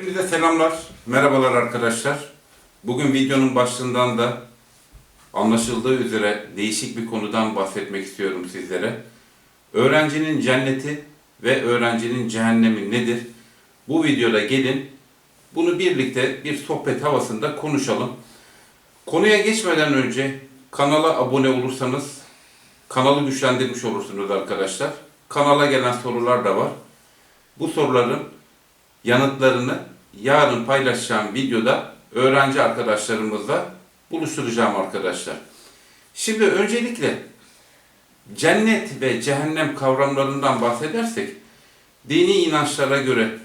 Hepinize selamlar, merhabalar arkadaşlar. Bugün videonun başlığından da anlaşıldığı üzere değişik bir konudan bahsetmek istiyorum sizlere. Öğrencinin cenneti ve öğrencinin cehennemi nedir? Bu videoda gelin bunu birlikte bir sohbet havasında konuşalım. Konuya geçmeden önce kanala abone olursanız kanalı güçlendirmiş olursunuz arkadaşlar. Kanala gelen sorular da var. Bu soruların yanıtlarını yarın paylaşacağım videoda öğrenci arkadaşlarımızla buluşturacağım arkadaşlar. Şimdi öncelikle cennet ve cehennem kavramlarından bahsedersek dini inançlara göre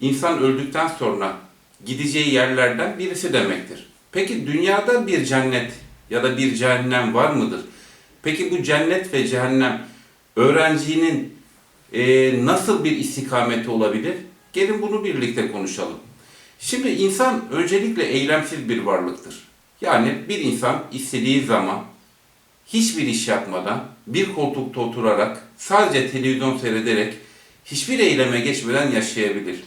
insan öldükten sonra gideceği yerlerden birisi demektir. Peki dünyada bir cennet ya da bir cehennem var mıdır? Peki bu cennet ve cehennem öğrencinin e, nasıl bir istikameti olabilir? Gelin bunu birlikte konuşalım. Şimdi insan öncelikle eylemsiz bir varlıktır. Yani bir insan istediği zaman hiçbir iş yapmadan bir koltukta oturarak sadece televizyon seyrederek hiçbir eyleme geçmeden yaşayabilir.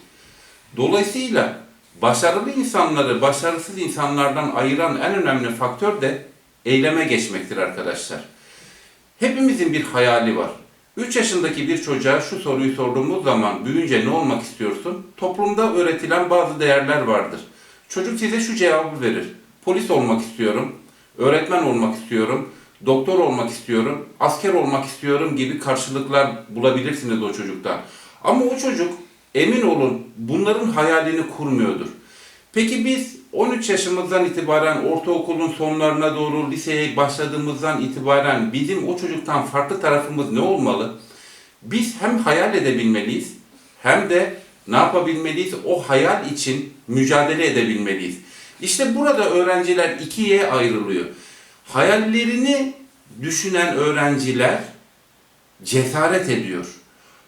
Dolayısıyla başarılı insanları başarısız insanlardan ayıran en önemli faktör de eyleme geçmektir arkadaşlar. Hepimizin bir hayali var. 3 yaşındaki bir çocuğa şu soruyu sorduğumuz zaman büyüyünce ne olmak istiyorsun? Toplumda öğretilen bazı değerler vardır. Çocuk size şu cevabı verir. Polis olmak istiyorum, öğretmen olmak istiyorum, doktor olmak istiyorum, asker olmak istiyorum gibi karşılıklar bulabilirsiniz o çocuktan. Ama o çocuk emin olun bunların hayalini kurmuyordur. Peki biz 13 yaşımızdan itibaren ortaokulun sonlarına doğru liseye başladığımızdan itibaren bizim o çocuktan farklı tarafımız ne olmalı? Biz hem hayal edebilmeliyiz hem de ne yapabilmeliyiz? O hayal için mücadele edebilmeliyiz. İşte burada öğrenciler ikiye ayrılıyor. Hayallerini düşünen öğrenciler cesaret ediyor.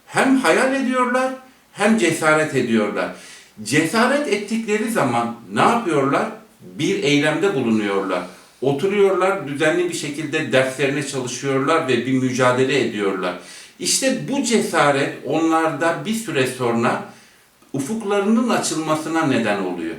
Hem hayal ediyorlar hem cesaret ediyorlar. Cesaret ettikleri zaman ne yapıyorlar? Bir eylemde bulunuyorlar. Oturuyorlar, düzenli bir şekilde derslerine çalışıyorlar ve bir mücadele ediyorlar. İşte bu cesaret onlarda bir süre sonra ufuklarının açılmasına neden oluyor.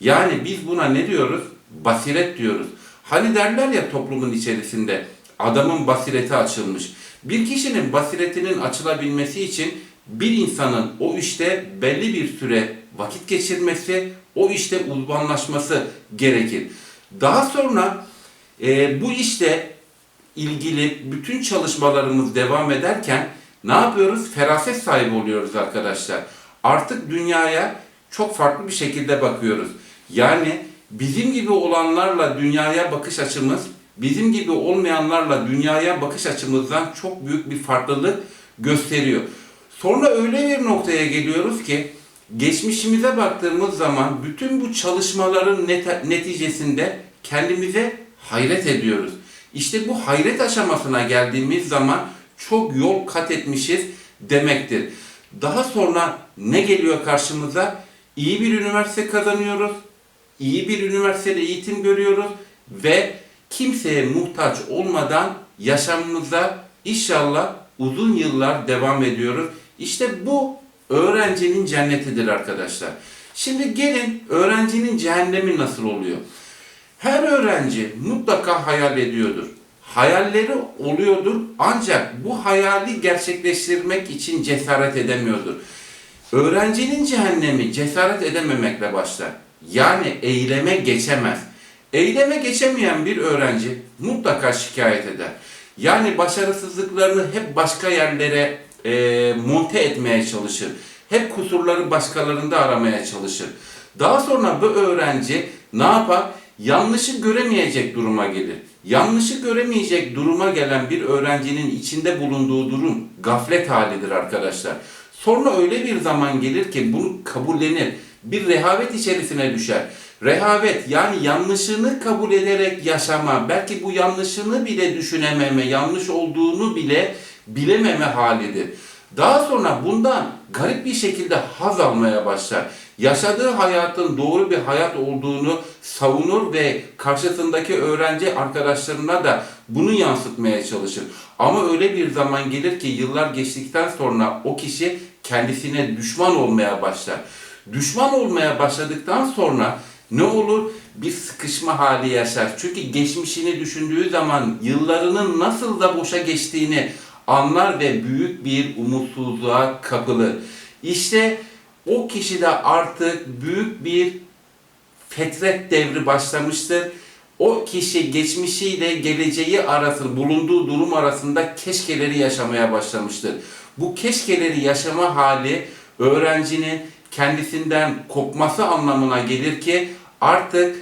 Yani biz buna ne diyoruz? Basiret diyoruz. Hani derler ya toplumun içerisinde adamın basireti açılmış. Bir kişinin basiretinin açılabilmesi için bir insanın o işte belli bir süre vakit geçirmesi, o işte uzmanlaşması gerekir. Daha sonra e, bu işte ilgili bütün çalışmalarımız devam ederken ne yapıyoruz? Feraset sahibi oluyoruz arkadaşlar. Artık dünyaya çok farklı bir şekilde bakıyoruz. Yani bizim gibi olanlarla dünyaya bakış açımız, bizim gibi olmayanlarla dünyaya bakış açımızdan çok büyük bir farklılık gösteriyor. Sonra öyle bir noktaya geliyoruz ki geçmişimize baktığımız zaman bütün bu çalışmaların net- neticesinde kendimize hayret ediyoruz. İşte bu hayret aşamasına geldiğimiz zaman çok yol kat etmişiz demektir. Daha sonra ne geliyor karşımıza? İyi bir üniversite kazanıyoruz. iyi bir üniversitede eğitim görüyoruz ve kimseye muhtaç olmadan yaşamımıza inşallah uzun yıllar devam ediyoruz. İşte bu öğrencinin cennetidir arkadaşlar. Şimdi gelin öğrencinin cehennemi nasıl oluyor? Her öğrenci mutlaka hayal ediyordur. Hayalleri oluyordur ancak bu hayali gerçekleştirmek için cesaret edemiyordur. Öğrencinin cehennemi cesaret edememekle başlar. Yani eyleme geçemez. Eyleme geçemeyen bir öğrenci mutlaka şikayet eder. Yani başarısızlıklarını hep başka yerlere e, monte etmeye çalışır. Hep kusurları başkalarında aramaya çalışır. Daha sonra bu öğrenci ne yapar? Yanlışı göremeyecek duruma gelir. Yanlışı göremeyecek duruma gelen bir öğrencinin içinde bulunduğu durum gaflet halidir arkadaşlar. Sonra öyle bir zaman gelir ki bunu kabullenir. Bir rehavet içerisine düşer. Rehavet yani yanlışını kabul ederek yaşama, belki bu yanlışını bile düşünememe, yanlış olduğunu bile bilememe halidir. Daha sonra bundan garip bir şekilde haz almaya başlar. Yaşadığı hayatın doğru bir hayat olduğunu savunur ve karşısındaki öğrenci arkadaşlarına da bunu yansıtmaya çalışır. Ama öyle bir zaman gelir ki yıllar geçtikten sonra o kişi kendisine düşman olmaya başlar. Düşman olmaya başladıktan sonra ne olur? Bir sıkışma hali yaşar. Çünkü geçmişini düşündüğü zaman yıllarının nasıl da boşa geçtiğini anlar ve büyük bir umutsuzluğa kapılır. İşte o kişide artık büyük bir fetret devri başlamıştır. O kişi geçmişiyle geleceği arasında, bulunduğu durum arasında keşkeleri yaşamaya başlamıştır. Bu keşkeleri yaşama hali öğrencinin kendisinden kopması anlamına gelir ki artık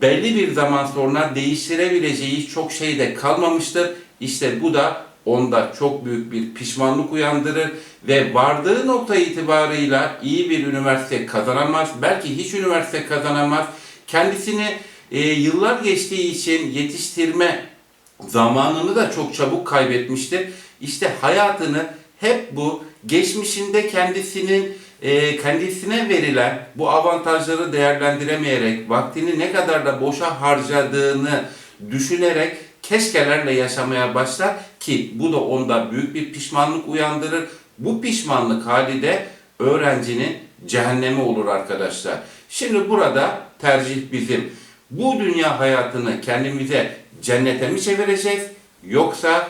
belli bir zaman sonra değiştirebileceği çok şey de kalmamıştır. İşte bu da onda çok büyük bir pişmanlık uyandırır ve vardığı nokta itibarıyla iyi bir üniversite kazanamaz. Belki hiç üniversite kazanamaz. Kendisini e, yıllar geçtiği için yetiştirme zamanını da çok çabuk kaybetmiştir. İşte hayatını hep bu geçmişinde kendisinin e, kendisine verilen bu avantajları değerlendiremeyerek, vaktini ne kadar da boşa harcadığını düşünerek keşkelerle yaşamaya başlar ki bu da onda büyük bir pişmanlık uyandırır. Bu pişmanlık hali de öğrencinin cehennemi olur arkadaşlar. Şimdi burada tercih bizim. Bu dünya hayatını kendimize cennete mi çevireceğiz yoksa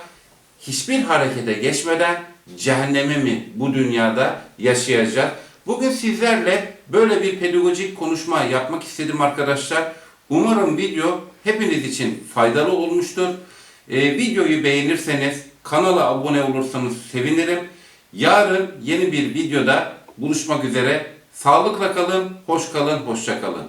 hiçbir harekete geçmeden cehennemi mi bu dünyada yaşayacak? Bugün sizlerle böyle bir pedagojik konuşma yapmak istedim arkadaşlar. Umarım video hepiniz için faydalı olmuştur. Ee, videoyu beğenirseniz, kanala abone olursanız sevinirim. Yarın yeni bir videoda buluşmak üzere. Sağlıkla kalın, hoş kalın, hoşça kalın.